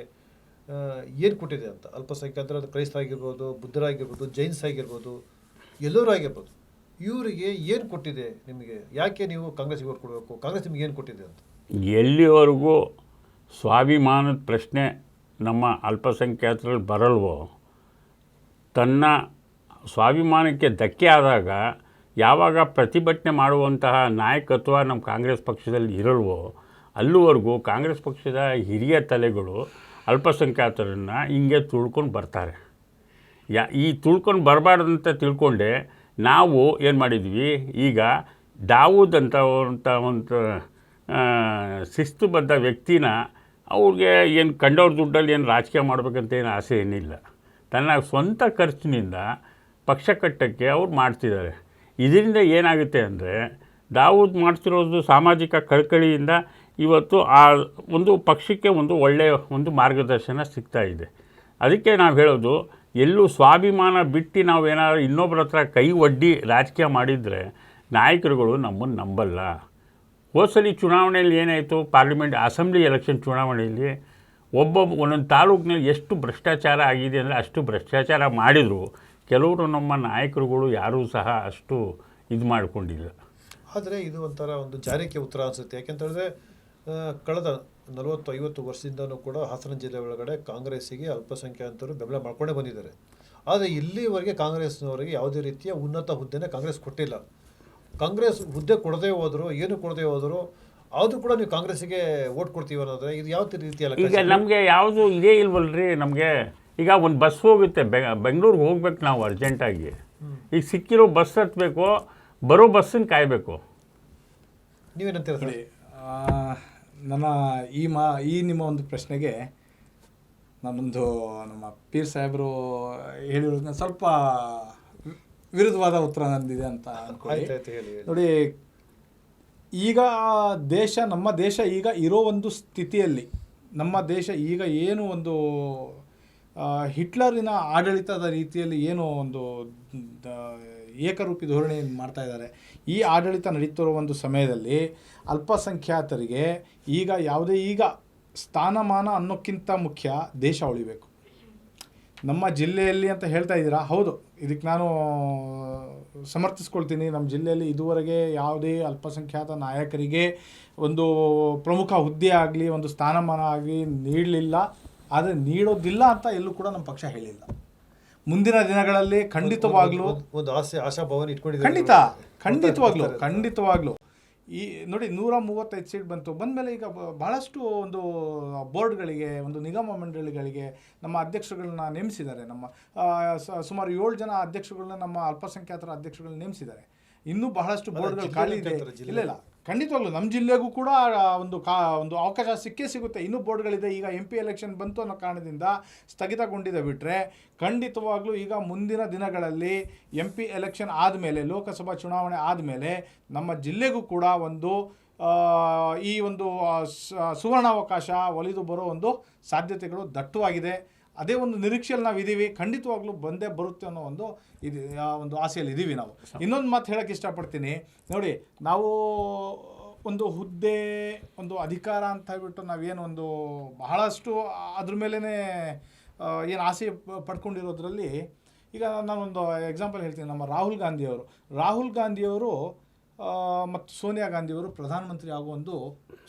ಏನು ಕೊಟ್ಟಿದೆ ಅಂತ? ಅಲ್ಪಸಂಖ್ಯಾತರ ಕ್ರೈಸ್ತರಾಗಿರ್ಬೋದು, ಬುದ್ಧರಾಗಿರ್ಬೋದು, ಜೈನ್ಸ್ ಆಗಿರ್ಬೋದು ಎಲ್ಲರೂ ಆಗಿರ್ಬೋದು ಇವರಿಗೆ ಏನು ಕೊಟ್ಟಿದೆ ನಿಮಗೆ? ಯಾಕೆ ನೀವು ಕಾಂಗ್ರೆಸ್ಗೆ ಓಟ್ ಕೊಡಬೇಕು? ಕಾಂಗ್ರೆಸ್ ನಿಮ್ಗೆ ಏನು ಕೊಟ್ಟಿದೆ ಅಂತ? ಎಲ್ಲಿವರೆಗೂ ಸ್ವಾಭಿಮಾನದ ಪ್ರಶ್ನೆ ನಮ್ಮ ಅಲ್ಪಸಂಖ್ಯಾತರಲ್ಲಿ ಬರಲ್ವೋ, ತನ್ನ ಸ್ವಾಭಿಮಾನಕ್ಕೆ ಧಕ್ಕೆ ಆದಾಗ ಯಾವಾಗ ಪ್ರತಿಭಟನೆ ಮಾಡುವಂತಹ ನಾಯಕತ್ವ ನಮ್ಮ ಕಾಂಗ್ರೆಸ್ ಪಕ್ಷದಲ್ಲಿ ಇರಲ್ವೋ, ಅಲ್ಲಿವರೆಗೂ ಕಾಂಗ್ರೆಸ್ ಪಕ್ಷದ ಹಿರಿಯ ತಲೆಗಳು ಅಲ್ಪಸಂಖ್ಯಾತರನ್ನು ಹಿಂಗೆ ತುಳ್ಕೊಂಡು ಬರ್ತಾರೆ. ಯಾ, ಈ ತುಳ್ಕೊಂಡು ಬರಬಾರ್ದಂತ ತಿಳ್ಕೊಂಡೆ ನಾವು ಏನು ಮಾಡಿದ್ವಿ? ಈಗ ದಾವೂದ್ ಅಂತ ಒಂದು ಶಿಸ್ತುಬದ್ಧ ವ್ಯಕ್ತಿನ ಅವ್ರಿಗೆ ಏನು ಕಂಡವ್ರ ದುಡ್ಡಲ್ಲಿ ಏನು ರಾಜಕೀಯ ಮಾಡಬೇಕಂತ ಏನು ಆಸೆ ಏನಿಲ್ಲ. ತನ್ನ ಸ್ವಂತ ಖರ್ಚಿನಿಂದ ಪಕ್ಷ ಕಟ್ಟಕ್ಕೆ ಅವ್ರು ಮಾಡ್ತಿದ್ದಾರೆ. ಇದರಿಂದ ಏನಾಗುತ್ತೆ ಅಂದರೆ, ದಾವೂದ್ ಮಾಡ್ತಿರೋದು ಸಾಮಾಜಿಕ ಕಳಕಳಿಯಿಂದ ಇವತ್ತು ಆ ಒಂದು ಪಕ್ಷಕ್ಕೆ ಒಂದು ಒಳ್ಳೆಯ ಒಂದು ಮಾರ್ಗದರ್ಶನ ಸಿಗ್ತಾ ಇದೆ. ಅದಕ್ಕೆ ನಾವು ಹೇಳೋದು, ಎಲ್ಲೂ ಸ್ವಾಭಿಮಾನ ಬಿಟ್ಟು ನಾವು ಏನಾದರೂ ಇನ್ನೊಬ್ಬರ ಹತ್ರ ಕೈ ಒಡ್ಡಿ ರಾಜಕೀಯ ಮಾಡಿದರೆ ನಾಯಕರುಗಳು ನಮ್ಮನ್ನು ನಂಬಲ್ಲ. ಹೋದ್ಸಲಿ ಚುನಾವಣೆಯಲ್ಲಿ ಏನಾಯಿತು, ಪಾರ್ಲಿಮೆಂಟ್ ಅಸೆಂಬ್ಲಿ ಎಲೆಕ್ಷನ್ ಚುನಾವಣೆಯಲ್ಲಿ ಒಬ್ಬೊಬ್ಬ ಒಂದೊಂದು ತಾಲೂಕಿನಲ್ಲಿ ಎಷ್ಟು ಭ್ರಷ್ಟಾಚಾರ ಆಗಿದೆ ಅಂದರೆ ಅಷ್ಟು ಭ್ರಷ್ಟಾಚಾರ ಮಾಡಿದರು. ಕೆಲವರು ನಮ್ಮ ನಾಯಕರುಗಳು ಯಾರೂ ಸಹ ಅಷ್ಟು ಇದು ಮಾಡಿಕೊಂಡಿಲ್ಲ. ಆದರೆ ಇದು ಒಂಥರ ಒಂದು ಜಾರಿಕೆ ಉತ್ತರ ಅನಿಸುತ್ತೆ. ಯಾಕೆಂತ ಹೇಳಿದ್ರೆ ಕಳೆದ ನಲವತ್ತು ಐವತ್ತು ವರ್ಷದಿಂದಲೂ ಕೂಡ ಹಾಸನ ಜಿಲ್ಲೆ ಒಳಗಡೆ ಕಾಂಗ್ರೆಸ್ಸಿಗೆ ಅಲ್ಪಸಂಖ್ಯಾತರು ಬೆಂಬಲ ಮಾಡ್ಕೊಂಡೇ ಬಂದಿದ್ದಾರೆ. ಆದರೆ ಇಲ್ಲಿವರೆಗೆ ಕಾಂಗ್ರೆಸ್ನವರಿಗೆ ಯಾವುದೇ ರೀತಿಯ ಉನ್ನತ ಹುದ್ದೆನೇ ಕಾಂಗ್ರೆಸ್ ಕೊಟ್ಟಿಲ್ಲ. ಕಾಂಗ್ರೆಸ್ ಹುದ್ದೆ ಕೊಡದೇ ಹೋದರು ಏನು ಕೊಡದೇ ಹೋದ್ರು ಅದು ಕೂಡ ನೀವು ಕಾಂಗ್ರೆಸ್ಸಿಗೆ ಓಟ್ ಕೊಡ್ತೀವಿ ಅನ್ನೋದ್ರೆ ಇದು ಯಾವ ರೀತಿಯ ಈಗ ನಮಗೆ ಯಾವುದು ಇದೇ ಇಲ್ವಲ್ರಿ ನಮಗೆ. ಈಗ ಒಂದು ಬಸ್ ಹೋಗುತ್ತೆ ಬೆ ಬೆಂಗಳೂರಿಗೆ ಹೋಗ್ಬೇಕು ನಾವು ಅರ್ಜೆಂಟಾಗಿ. ಈಗ ಸಿಕ್ಕಿರೋ ಬಸ್ ಹತ್ತಬೇಕು ಬರೋ ಬಸ್ಸನ್ನು ಕಾಯಬೇಕು. ನೀವೇನಂತೀರ ನನ್ನ ಈ ಮಾ ಈ ನಿಮ್ಮ ಒಂದು ಪ್ರಶ್ನೆಗೆ ನಾನೊಂದು ನಮ್ಮ ಪೀರ್ ಸಾಹೇಬರು ಹೇಳಿರೋದನ್ನ ಸ್ವಲ್ಪ ವಿರುದ್ಧವಾದ ಉತ್ತರ ನಂದಿದೆ ಅಂತ ಅನ್ಕೊಳ್ಳಿ. ನೋಡಿ ಈಗ ದೇಶ ನಮ್ಮ ದೇಶ ಈಗ ಇರೋ ಒಂದು ಸ್ಥಿತಿಯಲ್ಲಿ ನಮ್ಮ ದೇಶ ಈಗ ಏನು ಒಂದು ಹಿಟ್ಲರಿನ ಆಡಳಿತದ ರೀತಿಯಲ್ಲಿ ಏನು ಒಂದು ಏಕರೂಪಿ ಧೋರಣೆ ಮಾಡ್ತಾ ಇದ್ದಾರೆ ಈ ಆಡಳಿತ ನಡೀತಿರುವ ಒಂದು ಸಮಯದಲ್ಲಿ ಅಲ್ಪಸಂಖ್ಯಾತರಿಗೆ ಈಗ ಯಾವುದೇ ಈಗ ಸ್ಥಾನಮಾನ ಅನ್ನೋಕ್ಕಿಂತ ಮುಖ್ಯ ದೇಶ ಉಳಿಬೇಕು. ನಮ್ಮ ಜಿಲ್ಲೆಯಲ್ಲಿ ಅಂತ ಹೇಳ್ತಾ ಇದ್ದೀರಾ? ಹೌದು. ಇದಕ್ಕೆ ನಾನು ಸಮರ್ಥಿಸ್ಕೊಳ್ತೀನಿ. ನಮ್ಮ ಜಿಲ್ಲೆಯಲ್ಲಿ ಇದುವರೆಗೆ ಯಾವುದೇ ಅಲ್ಪಸಂಖ್ಯಾತ ನಾಯಕರಿಗೆ ಒಂದು ಪ್ರಮುಖ ಹುದ್ದೆ ಆಗಲಿ, ಒಂದು ಸ್ಥಾನಮಾನ ಆಗಲಿ ನೀಡಲಿಲ್ಲ. ಆದರೆ ನೀಡೋದಿಲ್ಲ ಅಂತ ಎಲ್ಲೂ ಕೂಡ ನಮ್ಮ ಪಕ್ಷ ಹೇಳಿಲ್ಲ. ಮುಂದಿನ ದಿನಗಳಲ್ಲಿ ಖಂಡಿತವಾಗ್ಲೂ ಒಂದು- ಆಸೆ ಆಶಾಭಾವನೆ ಇಟ್ಕೊಂಡಿದ್ದೀರಿ ಖಂಡಿತ ಖಂಡಿತವಾಗ್ಲು ಖಂಡಿತವಾಗ್ಲೂ. ಈ ನೋಡಿ ನೂರ ಮೂವತ್ತೈದು ಸೀಟ್ ಬಂತು. ಬಂದಮೇಲೆ ಈಗ ಬಹಳಷ್ಟು ಒಂದು ಬೋರ್ಡ್ಗಳಿಗೆ ಒಂದು ನಿಗಮ ಮಂಡಳಿಗಳಿಗೆ ನಮ್ಮ ಅಧ್ಯಕ್ಷಗಳನ್ನ ನೇಮಿಸಿದ್ದಾರೆ. ನಮ್ಮ ಸುಮಾರು ಏಳು ಜನ ಅಧ್ಯಕ್ಷಗಳನ್ನ ನಮ್ಮ ಅಲ್ಪಸಂಖ್ಯಾತರ ಅಧ್ಯಕ್ಷಗಳನ್ನ ನೇಮಿಸಿದ್ದಾರೆ. ಇನ್ನೂ ಬಹಳಷ್ಟು ಬೋರ್ಡ್ಗಳು ಖಾಲಿ ಇದೆ. ಇಲ್ಲ ಇಲ್ಲ. ಖಂಡಿತವಾಗ್ಲು ನಮ್ಮ ಜಿಲ್ಲೆಗೂ ಕೂಡ ಒಂದು ಕಾ, ಒಂದು ಅವಕಾಶ ಸಿಕ್ಕೇ ಸಿಗುತ್ತೆ. ಇನ್ನೂ ಬೋರ್ಡ್ಗಳಿದೆ, ಈಗ ಎಂ ಪಿ ಎಲೆಕ್ಷನ್ ಬಂತು ಅನ್ನೋ ಕಾರಣದಿಂದ ಸ್ಥಗಿತಗೊಂಡಿದೆ ಬಿಟ್ಟರೆ ಖಂಡಿತವಾಗ್ಲೂ ಈಗ ಮುಂದಿನ ದಿನಗಳಲ್ಲಿ ಎಂ ಪಿ ಎಲೆಕ್ಷನ್ ಆದಮೇಲೆ, ಲೋಕಸಭಾ ಚುನಾವಣೆ ಆದಮೇಲೆ ನಮ್ಮ ಜಿಲ್ಲೆಗೂ ಕೂಡ ಒಂದು ಈ ಒಂದು ಸುವರ್ಣಾವಕಾಶ ಒಲಿದು ಬರೋ ಒಂದು ಸಾಧ್ಯತೆಗಳು ದಟ್ಟವಾಗಿದೆ. ಅದೇ ಒಂದು ನಿರೀಕ್ಷೆಯಲ್ಲಿ ನಾವು ಇದ್ದೀವಿ ಖಂಡಿತವಾಗ್ಲೂ ಬಂದೇ ಬರುತ್ತೆ ಅನ್ನೋ ಒಂದು ಇದು ಒಂದು ಆಸೆಯಲ್ಲಿ ಇದ್ದೀವಿ ನಾವು. ಇನ್ನೊಂದು ಮಾತು ಹೇಳೋಕ್ಕೆ ಇಷ್ಟಪಡ್ತೀನಿ. ನೋಡಿ, ನಾವು ಒಂದು ಹುದ್ದೆ, ಒಂದು ಅಧಿಕಾರ ಅಂತ ಹೇಳ್ಬಿಟ್ಟು ನಾವೇನು ಒಂದು ಬಹಳಷ್ಟು ಅದ್ರ ಮೇಲೇ ಏನು ಆಸೆ ಪಡ್ಕೊಂಡಿರೋದ್ರಲ್ಲಿ, ಈಗ ನಾನೊಂದು ಎಕ್ಸಾಂಪಲ್ ಹೇಳ್ತೀನಿ. ನಮ್ಮ ರಾಹುಲ್ ಗಾಂಧಿಯವರು. ರಾಹುಲ್ ಗಾಂಧಿಯವರು ಮತ್ತು ಸೋನಿಯಾ ಗಾಂಧಿಯವರು ಪ್ರಧಾನಮಂತ್ರಿ ಆಗುವ ಒಂದು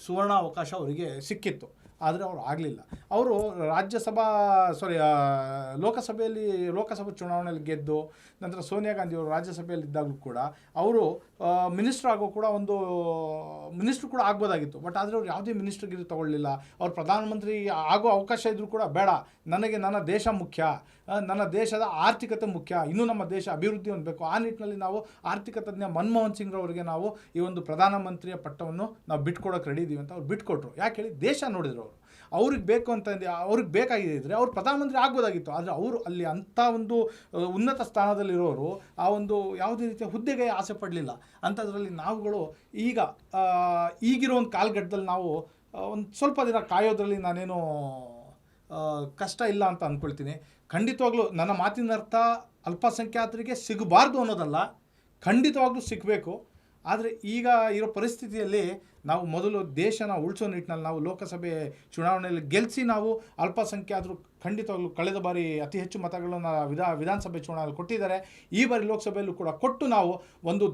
ಸುವರ್ಣ ಅವಕಾಶ ಅವರಿಗೆ ಸಿಕ್ಕಿತ್ತು. ಆದರೆ ಅವರು ಆಗಲಿಲ್ಲ. ಅವರು ರಾಜ್ಯಸಭಾ ಸಾರಿ ಲೋಕಸಭೆಯಲ್ಲಿ, ಲೋಕಸಭಾ ಚುನಾವಣೆಯಲ್ಲಿ ಗೆದ್ದು, ನಂತರ ಸೋನಿಯಾ ಗಾಂಧಿ ಅವರು ರಾಜ್ಯಸಭೆಯಲ್ಲಿ ಇದ್ದಾಗಲೂ ಕೂಡ ಅವರು ಮಿನಿಸ್ಟ್ರ್ ಆಗೋ ಕೂಡ ಒಂದು, ಮಿನಿಸ್ಟ್ರ್ ಕೂಡ ಆಗ್ಬೋದಾಗಿತ್ತು. ಬಟ್ ಆದರೆ ಅವ್ರು ಯಾವುದೇ ಮಿನಿಸ್ಟ್ರಿಗಿರಿ ತಗೊಳ್ಳಿಲ್ಲ. ಅವ್ರು ಪ್ರಧಾನಮಂತ್ರಿ ಆಗೋ ಅವಕಾಶ ಇದ್ದರೂ ಕೂಡ ಬೇಡ. ನನಗೆ ನನ್ನ ದೇಶ ಮುಖ್ಯ. ನನ್ನ ದೇಶದ ಆರ್ಥಿಕತೆ ಮುಖ್ಯ. ಇನ್ನೂ ನಮ್ಮ ದೇಶ ಅಭಿವೃದ್ಧಿ ಹೊಂದಬೇಕು. ಆ ನಿಟ್ಟಿನಲ್ಲಿ ನಾವು ಆರ್ಥಿಕ ತಜ್ಞ ಮನಮೋಹನ್ ಸಿಂಗ್ ಅವರಿಗೆ ನಾವು ಈ ಒಂದು ಪ್ರಧಾನಮಂತ್ರಿಯ ಪಟ್ಟವನ್ನು ನಾವು ಬಿಟ್ಕೊಡೋಕೆ ರೆಡಿ ಇದ್ದೀವಿ ಅಂತ ಅವ್ರು ಬಿಟ್ಕೊಟ್ರು. ಯಾಕೆ ಹೇಳಿ ದೇಶ ನೋಡಿದ್ರು ಅವರು. ಅವ್ರಿಗೆ ಬೇಕು ಅಂತ ಅವ್ರಿಗೆ ಬೇಕಾಗಿದೆ ಇದ್ದರೆ ಅವ್ರು ಪ್ರಧಾನಮಂತ್ರಿ ಆಗ್ಬೋದಾಗಿತ್ತು. ಆದರೆ ಅವರು ಅಲ್ಲಿ ಅಂಥ ಒಂದು ಉನ್ನತ ಸ್ಥಾನದಲ್ಲಿರೋರು ಆ ಒಂದು ಯಾವುದೇ ರೀತಿಯ ಹುದ್ದೆಗೆ ಆಸೆ ಪಡಲಿಲ್ಲ. ಅಂಥದ್ರಲ್ಲಿ ನಾವುಗಳು ಈಗ ಈಗಿರೋ ಒಂದು ಕಾಲಘಟ್ಟದಲ್ಲಿ ನಾವು ಒಂದು ಸ್ವಲ್ಪ ದಿನ ಕಾಯೋದ್ರಲ್ಲಿ ನಾನೇನು ಕಷ್ಟ ಇಲ್ಲ ಅಂತ ಅಂದ್ಕೊಳ್ತೀನಿ ಖಂಡಿತವಾಗ್ಲೂ ನನ್ನ ಮಾತಿನ ಅರ್ಥ ಅಲ್ಪಸಂಖ್ಯಾತರಿಗೆ ಸಿಗಬಾರ್ದು ಅನ್ನೋದಲ್ಲ, ಖಂಡಿತವಾಗ್ಲೂ ಸಿಗಬೇಕು. ಆದರೆ ಈಗ ಇರೋ ಪರಿಸ್ಥಿತಿಯಲ್ಲಿ ನಾವು ಮೊದಲು ದೇಶನ ಉಳಿಸೋ ನಿಟ್ಟಿನಲ್ಲಿ ನಾವು ಲೋಕಸಭೆ ಚುನಾವಣೆಯಲ್ಲಿ ಗೆಲ್ಲಿಸಿ ನಾವು ಅಲ್ಪಸಂಖ್ಯಾತರು ಖಂಡಿತವಾಗ್ಲೂ ಕಳೆದ ಬಾರಿ ಅತಿ ಹೆಚ್ಚು ಮತಗಳನ್ನು ವಿಧಾ, ವಿಧಾನಸಭೆ ಚುನಾವಣೆಯಲ್ಲಿ ಕೊಟ್ಟಿದ್ದಾರೆ. ಈ ಬಾರಿ ಲೋಕಸಭೆಯಲ್ಲೂ ಕೂಡ ಕೊಟ್ಟು ನಾವು ಒಂದು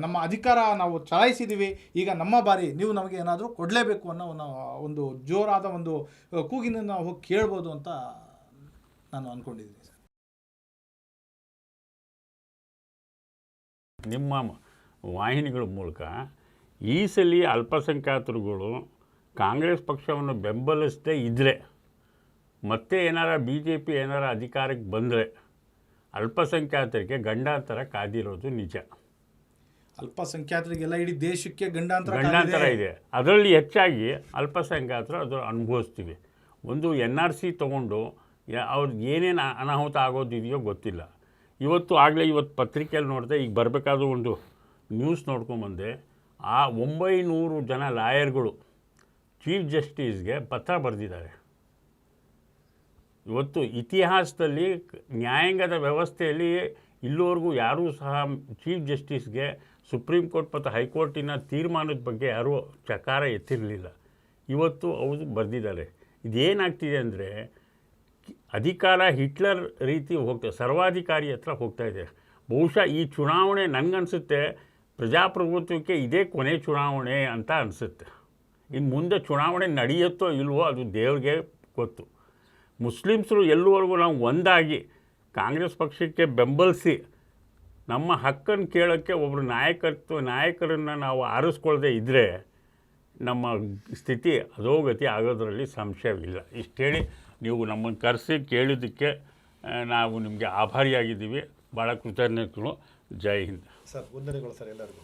ನಮ್ಮ ಅಧಿಕಾರ ನಾವು ಚಲಾಯಿಸಿದ್ದೀವಿ. ಈಗ ನಮ್ಮ ಬಾರಿ ನೀವು ನಮಗೆ ಏನಾದರೂ ಕೊಡಲೇಬೇಕು ಅನ್ನೋ ಒಂದು- ಜೋರಾದ ಒಂದು ಕೂಗಿನ ನಾವು ಹೋಗಿ ಕೇಳ್ಬೋದು ಅಂತ ನಾನು ಅಂದ್ಕೊಂಡಿದ್ದೀನಿ ಸರ್. ನಿಮ್ಮ ವಾಹಿನಿಗಳ ಮೂಲಕ ಈ ಸಲ ಅಲ್ಪಸಂಖ್ಯಾತರುಗಳು ಕಾಂಗ್ರೆಸ್ ಪಕ್ಷವನ್ನು ಬೆಂಬಲಿಸದೇ ಇದ್ದರೆ ಮತ್ತೆ ಏನಾರ ಬಿ ಜೆ ಪಿ ಏನಾರ ಅಧಿಕಾರಕ್ಕೆ ಬಂದರೆ ಅಲ್ಪಸಂಖ್ಯಾತರಿಗೆ ಗಂಡಾಂತರ ಕಾದಿರೋದು ನಿಜ. ಅಲ್ಪಸಂಖ್ಯಾತರಿಗೆಲ್ಲ ಇಡೀ ದೇಶಕ್ಕೆ ಗಂಡಾಂತರ ಗಂಡಾಂತರ. ಇದೆ. ಅದರಲ್ಲಿ ಹೆಚ್ಚಾಗಿ ಅಲ್ಪಸಂಖ್ಯಾತರು ಅದು ಅನುಭವಿಸ್ತೀವಿ. ಒಂದು ಎನ್ ಆರ್ ಸಿ ತೊಗೊಂಡು ಯಾ- ಅವ್ರಿಗೆ ಏನೇನು ಅನಾಹುತ ಆಗೋದಿದೆಯೋ ಗೊತ್ತಿಲ್ಲ. ಇವತ್ತು ಆಗಲೇ ಇವತ್ತು ಪತ್ರಿಕೆಯಲ್ಲಿ ನೋಡಿದೆ ಈಗ ಬರಬೇಕಾದ್ರೂ ಒಂದು ನ್ಯೂಸ್ ನೋಡ್ಕೊಂಬಂದೆ, ಆ ಒಂಬೈನೂರು ಜನ ಲಾಯರ್ಗಳು ಚೀಫ್ ಜಸ್ಟಿಸ್ಗೆ ಪತ್ರ ಬರೆದಿದ್ದಾರೆ. ಇವತ್ತು ಇತಿಹಾಸದಲ್ಲಿ ನ್ಯಾಯಾಂಗದ ವ್ಯವಸ್ಥೆಯಲ್ಲಿ ಇಲ್ಲಿವರೆಗೂ ಯಾರೂ ಸಹ ಚೀಫ್ ಜಸ್ಟಿಸ್ಗೆ ಸುಪ್ರೀಂ ಕೋರ್ಟ್ ಮತ್ತು ಹೈಕೋರ್ಟಿನ ತೀರ್ಮಾನದ ಬಗ್ಗೆ ಯಾರೂ ಚಕಾರ ಎತ್ತಿರಲಿಲ್ಲ. ಇವತ್ತು ಅವರು ಬರೆದಿದ್ದಾರೆ. ಇದೇನಾಗ್ತಿದೆ ಅಂದರೆ, ಅಧಿಕಾರ ಹಿಟ್ಲರ್ ರೀತಿ ಹೋಗ್ತಾ, ಸರ್ವಾಧಿಕಾರಿ ಹತ್ರ ಹೋಗ್ತಾ ಇದೆ. ಬಹುಶಃ ಈ ಚುನಾವಣೆ ನನಗನ್ಸುತ್ತೆ ಪ್ರಜಾಪ್ರಭುತ್ವಕ್ಕೆ ಇದೇ ಕೊನೆ ಚುನಾವಣೆ ಅಂತ ಅನಿಸುತ್ತೆ. ಇನ್ನು ಮುಂದೆ ಚುನಾವಣೆ ನಡೆಯುತ್ತೋ ಇಲ್ವೋ ಅದು ದೇವ್ರಿಗೆ ಗೊತ್ತು. ಮುಸ್ಲಿಮ್ಸರು ಎಲ್ಲವರೆಗೂ ನಾವು ಒಂದಾಗಿ ಕಾಂಗ್ರೆಸ್ ಪಕ್ಷಕ್ಕೆ ಬೆಂಬಲಿಸಿ ನಮ್ಮ ಹಕ್ಕನ್ನು ಕೇಳೋಕ್ಕೆ ಒಬ್ಬರು ನಾಯಕತ್ವ, ನಾಯಕರನ್ನು ನಾವು ಆರಿಸ್ಕೊಳ್ಳದೆ ಇದ್ದರೆ ನಮ್ಮ ಸ್ಥಿತಿ ಅಧೋಗತಿ ಆಗೋದರಲ್ಲಿ ಸಂಶಯವಿಲ್ಲ. ಇಷ್ಟು ಹೇಳಿ ನೀವು ನಮ್ಮನ್ನು ಕರೆಸಿ ಕೇಳಿದ್ದಕ್ಕೆ ನಾವು ನಿಮಗೆ ಆಭಾರಿಯಾಗಿದ್ದೀವಿ. ಭಾಳ ಕೃತಜ್ಞತೆಗಳು. ಜೈ ಹಿಂದ್. ಸರ್ ವಂದನೆಗಳು ಸರ್ ಎಲ್ಲರಿಗೂ